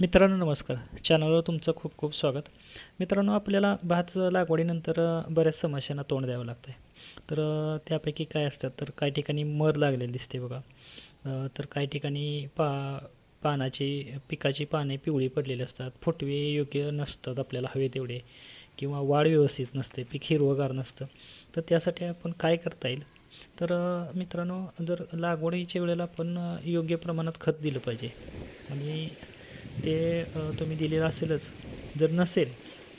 मित्रांनो नमस्कार. चॅनलवर तुमचं खूप खूप स्वागत. मित्रांनो आपल्याला भात लागवडीनंतर बऱ्याच समस्यांना तोंड द्यावं लागतं आहे तर त्यापैकी काय असतात? तर काही ठिकाणी मर लागलेली दिसते बघा. तर काही ठिकाणी पा पानाची पिकाची पाने पिवळी पडलेली असतात. फुटवे योग्य नसतात आपल्याला हवे तेवढे. किंवा वाढ व्यवस्थित नसते. पीक हिरवंगार नसतं. तर त्यासाठी आपण काय करता येईल? तर मित्रांनो जर लागवडीच्या वेळेला आपण योग्य प्रमाणात खत दिलं पाहिजे. आणि ते तुम्ही दिलेलं असेलच. जर नसेल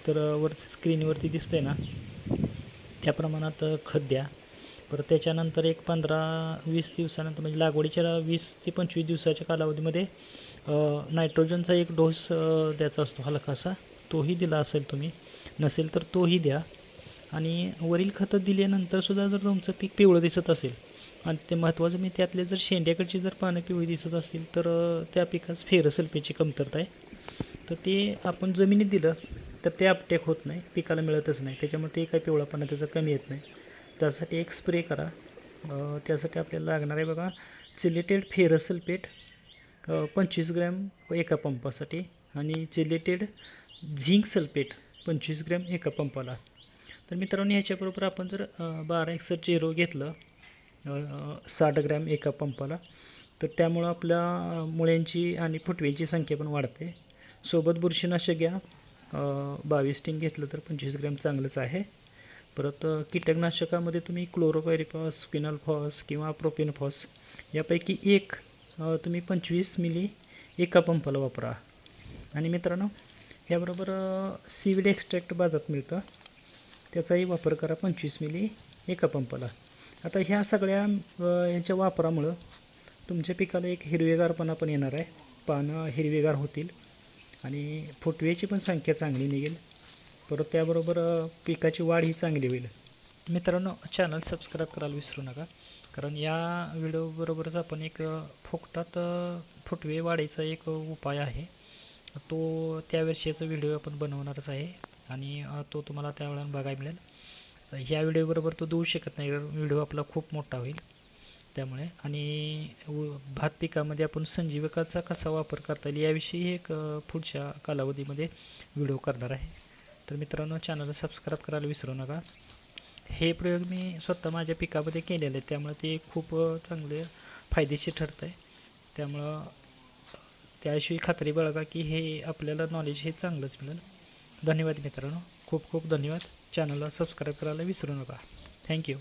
तर वरती स्क्रीनवरती आहे ना? त्या प्रमाणात खत द्या. परत त्याच्यानंतर एक पंधरा वीस दिवसानंतर म्हणजे लागवडीच्या वीस ते पंचवीस दिवसाच्या कालावधीमध्ये नायट्रोजनचा एक डोस द्यायचा असतो हलकासा तोही दिला असेल तुम्ही. नसेल तर तोही द्या. आणि वरील खतं दिल्यानंतर सुद्धा जर तुमचं पीक पिवळं दिसत असेल आणि ते महत्त्वाचं मी त्यातले जर शेंड्याकडची जर पानं पिवळी दिसत असतील तर त्या पिकास फेरसल्फेची कमतरता आहे. तर ते आपण जमिनीत दिलं तर ते अपटेक होत नाही पिकाला मिळतच नाही. त्याच्यामुळे ते काही पिवळापणा त्याचा कमी येत नाही. त्यासाठी एक स्प्रे करा. त्यासाठी आपल्याला लागणार आहे बघा सिलेटेड फेरसल्फेट पंचवीस ग्रॅम एका पंपासाठी आणि चिलेटेड झिंक सल्फेट पंचवीस ग्रॅम एका पंपाला. तर मित्रांनो ह्याच्याबरोबर आपण जर बारा एकसष्ट झिरो घेतलं साठ ग्रॅम एका पंपाला. तर त्यामुळं आपल्या मुळ्यांची आणि फुटव्यांची संख्या पण वाढते. सोबत बुरशीनाशक घ्या. बावीस टिंग घेतलं तर पंचवीस ग्रॅम चांगलंच आहे. परत कीटकनाशकामध्ये तुम्ही क्लोरोपायरिफॉस फिनॉल्फॉस किंवा प्रोपेनफॉस यापैकी एक तुम्ही पंचवीस मिली एका पंपाला वापरा. आणि मित्रांनो याबरोबर सीविड एक्स्ट्रॅक्ट बाजारात मिळतं. त्याचाही वापर करा पंचवीस मिली एका पंपाला. आता ह्या सगळ्या ह्याच्या वापरामुळं तुमच्या पिकाला एक हिरवेगारपणा पण येणार आहे. पानं हिरवेगार होतील आणि फुटव्याची पण संख्या चांगली निघेल. परत त्याबरोबर पिकाची वाढ ही चांगली होईल. मित्रांनो चॅनल सबस्क्राईब करायला विसरू नका. कारण या व्हिडिओबरोबरच आपण एक फुकटात फुटवे वाढायचा एक उपाय आहे. तो त्या व्हिडिओ आपण बनवणारच आहे. आणि तो तुम्हाला त्यावेळेला बघायला मिळेल. ह्या व्हिडिओबरोबर तो देऊ शकत नाही. व्हिडिओ आपला खूप मोठा होईल. त्यामुळे आणि भात पिकामध्ये आपण संजीवकाचा कसा वापर करता येईल याविषयी एक पुढच्या कालावधीमध्ये व्हिडिओ करणार आहे. तर मित्रांनो चॅनलला सबस्क्राईब करायला विसरू नका. हे प्रयोग मी स्वतः माझ्या पिकामध्ये केलेले आहेत. त्यामुळे ते खूप चांगले फायदेशीर ठरतं आहे त्यामुळं त्याशिवाय खात्री बाळगा की हे आपल्याला नॉलेज हे चांगलंच मिळेल. धन्यवाद मित्रांनो. खूप खूप धन्यवाद. चॅनलला सबस्क्राईब करायला विसरू नका. थँक्यू